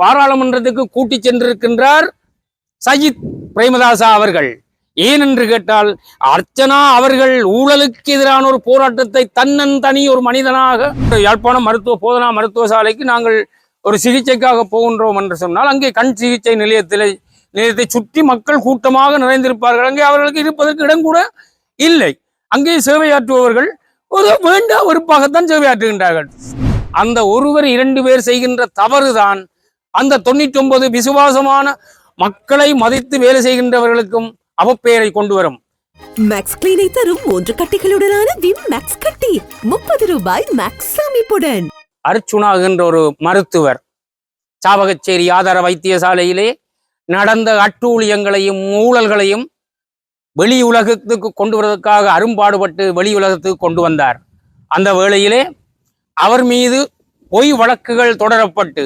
பாராளுமன்றத்துக்கு கூட்டி சென்றிருக்கின்றார் சஜித் பிரேமதாசா அவர்கள். ஏனென்று கேட்டால் அர்ச்சனா அவர்கள் ஊழலுக்கு எதிரான ஒரு போராட்டத்தை தன்னன் தனி ஒரு மனிதனாக யாழ்ப்பாணம் மருத்துவ போதனா மருத்துவ சாலைக்கு நாங்கள் ஒரு சிகிச்சைக்காக போகின்றோம் என்று சொன்னால் அங்கே கண் சிகிச்சை நிலையத்தில் நிலையத்தை சுற்றி மக்கள் கூட்டமாக நிறைந்திருப்பார்கள். அங்கே அவர்களுக்கு இருப்பதற்கு இடம் கூட இல்லை. அங்கே சேவையாற்றுபவர்கள் ஒரு வேண்டா வெறுப்பாகத்தான் சேவையாற்றுகின்றார்கள். அந்த ஒருவர் இரண்டு பேர் செய்கின்ற தவறுதான் அந்த தொண்ணூற்றி ஒன்பது விசுவாசமான மக்களை மதித்து வேலை செய்கின்றவர்களுக்கும் அவப்பெயரை கொண்டு வரும். மேக்ஸ் கிளீனை தரும் மூன்று கட்டிகளுடனான விம் மேக்ஸ் கட்டி. முப்பது ரூபாய் மேக்ஸ் அமைப்புடன் அர்ச்சுனா என்ற ஒரு மருத்துவர் சாவகச்சேரி ஆதார வைத்தியசாலையிலே நடந்த அட்டூழியங்களையும் ஊழல்களையும் வெளி உலகத்துக்கு கொண்டு வருவதற்காக அரும்பாடுபட்டு வெளி உலகத்துக்கு கொண்டு வந்தார். அந்த வேளையிலே அவர் மீது பொய் வழக்குகள் தொடரப்பட்டு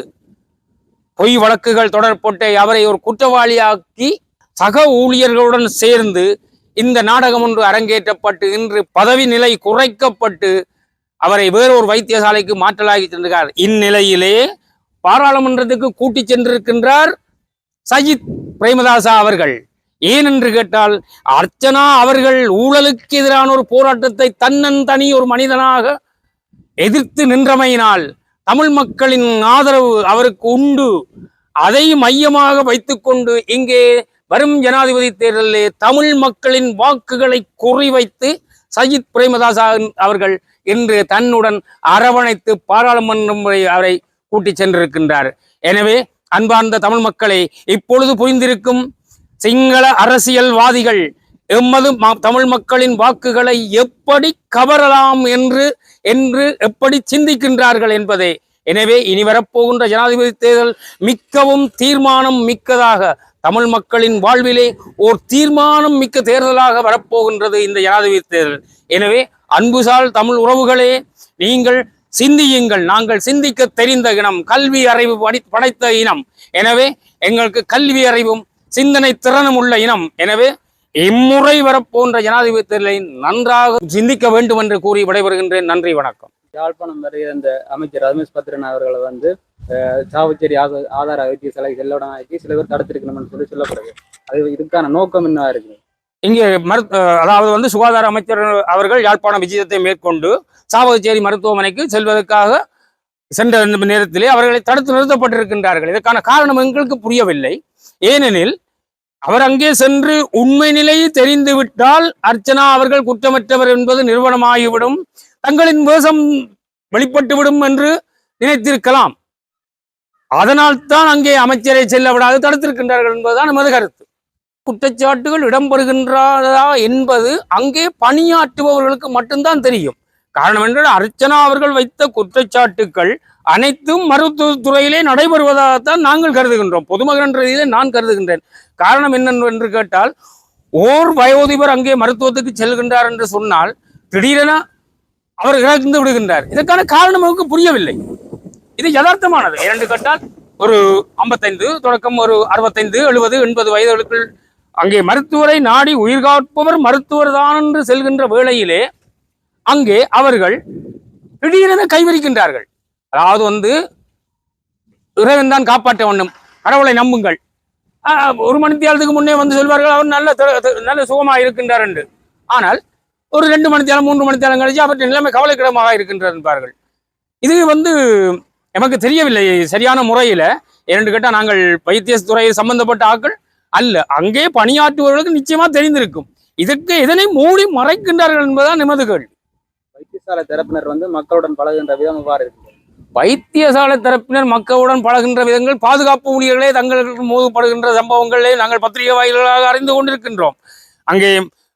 பொய் வழக்குகள் தொடரப்பட்டு அவரை ஒரு குற்றவாளியாக்கி சக ஊழியர்களுடன் சேர்ந்து இந்த நாடகம் ஒன்று அரங்கேற்றப்பட்டு இன்று பதவி நிலை குறைக்கப்பட்டு அவரை வேறொரு வைத்தியசாலைக்கு மாற்றலாகி சென்றார் இந்நிலையிலே பாராளுமன்றத்துக்கு கூட்டி சென்றிருக்கின்றார் சஜித் பிரேமதாசா அவர்கள். ஏனென்று கேட்டால் அர்ச்சனா அவர்கள் ஊழலுக்கு எதிரான ஒரு போராட்டத்தை தன்னன் தனி ஒரு மனிதனாக எதிர்த்து நின்றமையினால் தமிழ் மக்களின் ஆதரவு அவருக்கு உண்டு. அதை மையமாக வைத்துக்கொண்டு இங்கே வரும் ஜனாதிபதி தேர்தலிலே தமிழ் மக்களின் வாக்குகளை குறிவைத்து சஜித் பிரேமதாசா அவர்கள் இன்று தன்னுடன் அரவணைத்து பாராளுமன்றம் அவரை கூட்டிச் சென்றிருக்கின்றார். எனவே அன்பார்ந்த தமிழ் மக்களை இப்பொழுது புரிந்திருக்கும் சிங்கள அரசியல்வாதிகள் எம்மது ம- தமிழ் மக்களின் வாக்குகளை எப்படி கவரலாம் என்று என்று எப்படி சிந்திக்கின்றார்கள் என்பதே. எனவே இனி வரப்போகின்ற ஜனாதிபதி தேர்தல் மிக்கவும் தீர்மானம் மிக்கதாக தமிழ் மக்களின் வாழ்விலே ஓர் தீர்மானம் மிக்க தேர்தலாக வரப்போகின்றது இந்த ஜனாதிபதி தேர்தல். எனவே அன்புசால் தமிழ் உறவுகளே நீங்கள் சிந்தியுங்கள். நாங்கள் சிந்திக்க தெரிந்த இனம் கல்வி அறிவு படைத்த இனம். எனவே எங்களுக்கு கல்வி அறிவும் சிந்தனை திறனும் உள்ள இனம். எனவே இம்முறை வரப்போன்ற ஜனாதிபதி தேர்தலை நன்றாக சிந்திக்க வேண்டும் என்று கூறி விடைபெறுகின்றேன். நன்றி வணக்கம். யாழ்ப்பாணம் வருகிற இந்த அமைச்சர் ரமேஷ் பத்ரன் அவர்களை வந்து சாவச்சேரி ஆத- ஆதார வைத்தியசாலை செல்லடம் ஆக்கி சில பேர் தடுத்திருக்கணும்னு சொல்லி சொல்லப்படுது. அது இதுக்கான நோக்கம் என்ன இருக்கு இங்கே மரு அதாவது வந்து சுகாதார அமைச்சர் அவர்கள் யாழ்ப்பாண விஜயத்தை மேற்கொண்டு சாவகச்சேரி மருத்துவமனைக்கு செல்வதற்காக சென்ற நேரத்திலே அவர்களை தடுத்து நிறுத்தப்பட்டிருக்கின்றார்கள். இதற்கான காரணம் எங்களுக்கு புரியவில்லை. ஏனெனில் அவர் அங்கே சென்று உண்மை நிலையை தெரிந்துவிட்டால் அர்ச்சனா அவர்கள் குற்றமற்றவர் என்பது நிறுவனமாகிவிடும். தங்களின் வேஷம் வெளிப்பட்டுவிடும் என்று நினைத்திருக்கலாம். அதனால் தான் அங்கே அமைச்சரை செல்ல விடாது தடுத்திருக்கின்றார்கள் என்பதுதான் நமது கருத்து. குற்றச்சாட்டுகள் இடம்பெறுகின்றதா என்பது அங்கே பணியாற்றுபவர்களுக்கு மட்டும்தான் தெரியும். காரணம் என்றால் அர்ச்சனா அவர்கள் வைத்த குற்றச்சாட்டுக்கள் அனைத்தும் மருத்துவத்துறையிலே நடைபெறுவதாகத்தான் நாங்கள் கருதுகின்றோம். பொதுமகன் என்ற ரீதியிலே நான் கருதுகின்றேன். காரணம் என்னென்று கேட்டால் ஓர் வயோதிபர் அங்கே மருத்துவத்துக்கு செல்கின்றார் என்று சொன்னால் திடீரென அவர் இறந்து விடுகின்றார். இதற்கான காரணம் நமக்கு புரியவில்லை. இது யதார்த்தமானது. இரண்டு கேட்டால் ஒரு ஐம்பத்தைந்து தொடக்கம் ஒரு அறுபத்தைந்து எழுபது எண்பது வயதுகளுக்குள் அங்கே மருத்துவரை நாடி உயிர்காப்பவர் மருத்துவர் தான் என்று செல்கின்ற வேளையிலே அங்கே அவர்கள் திடீரென கைவிரிக்கின்றார்கள். அதாவது வந்து இறைவன் தான் காப்பாற்ற வேண்டும். கடவுளை நம்புங்கள். ஆஹ், ஒரு மணித்தியாலத்துக்கு முன்னே வந்து சொல்வார்கள் அவர் நல்ல நல்ல சுகமா இருக்கின்றார் என்று. ஆனால் ஒரு ரெண்டு மணித்தியாலம் மூன்று மணித்தியாலம் கழிச்சு அவற்றின் நிலைமை கவலைக்கிடமாக இருக்கின்றார் என்பார்கள். இது வந்து எமக்கு தெரியவில்லை சரியான முறையில். இரண்டு கேட்டால் நாங்கள் வைத்தியத்துறையில் சம்பந்தப்பட்ட ஆட்கள் அல்ல அங்கே பணியாற்றுபவர்களுக்கு நிச்சயமாக தெரிந்திருக்கும். இதற்கு இதனை மூடி மறைக்கின்றார்கள் என்பதுதான் நிமது கேள்வி. வைத்தியசாலை தரப்பினர் வந்து மக்களுடன் பழகுகின்ற விதம் இவ்வாறு இருக்கு வைத்தியசாலை தரப்பினர் மக்களுடன் பழகின்ற விதங்கள் பாதுகாப்பு ஊழியர்களே தங்களுக்கு மோதப்படுகின்ற சம்பவங்களே நாங்கள் பத்திரிகை வாயில்களாக அறிந்து கொண்டிருக்கின்றோம். அங்கே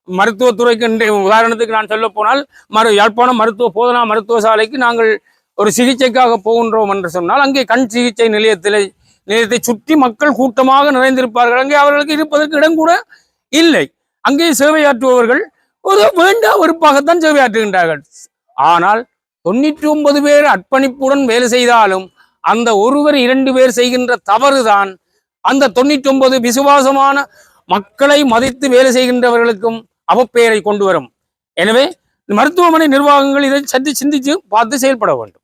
மருத்துவத்துறைக்கு உதாரணத்துக்கு நான் சொல்ல போனால் மரு யாழ்ப்பாணம் மருத்துவ போதனா மருத்துவ சாலைக்கு நாங்கள் ஒரு சிகிச்சைக்காக போகின்றோம் என்று சொன்னால் அங்கே கண் சிகிச்சை நிலையத்தில் நிலையத்தை சுற்றி மக்கள் கூட்டமாக நிறைந்திருப்பார்கள். அங்கே அவர்களுக்கு இருப்பதற்கு இடம் கூட இல்லை. அங்கே சேவையாற்றுபவர்கள் ஒரு வேண்டா வெறுப்பாகத்தான் சேவையாற்றுகின்றார்கள். ஆனால் தொண்ணூற்றி ஒன்பது பேர் அர்ப்பணிப்புடன் வேலை செய்தாலும் அந்த ஒருவர் இரண்டு பேர் செய்கின்ற தவறுதான். அந்த தொண்ணூற்றி ஒன்பது விசுவாசமான மக்களை மதித்து வேலை செய்கின்றவர்களுக்கும் அவப்பெயரை கொண்டு வரும். எனவே மருத்துவமனை நிர்வாகங்கள் இதை சற்று சிந்தித்து பார்த்து செயல்பட வேண்டும்.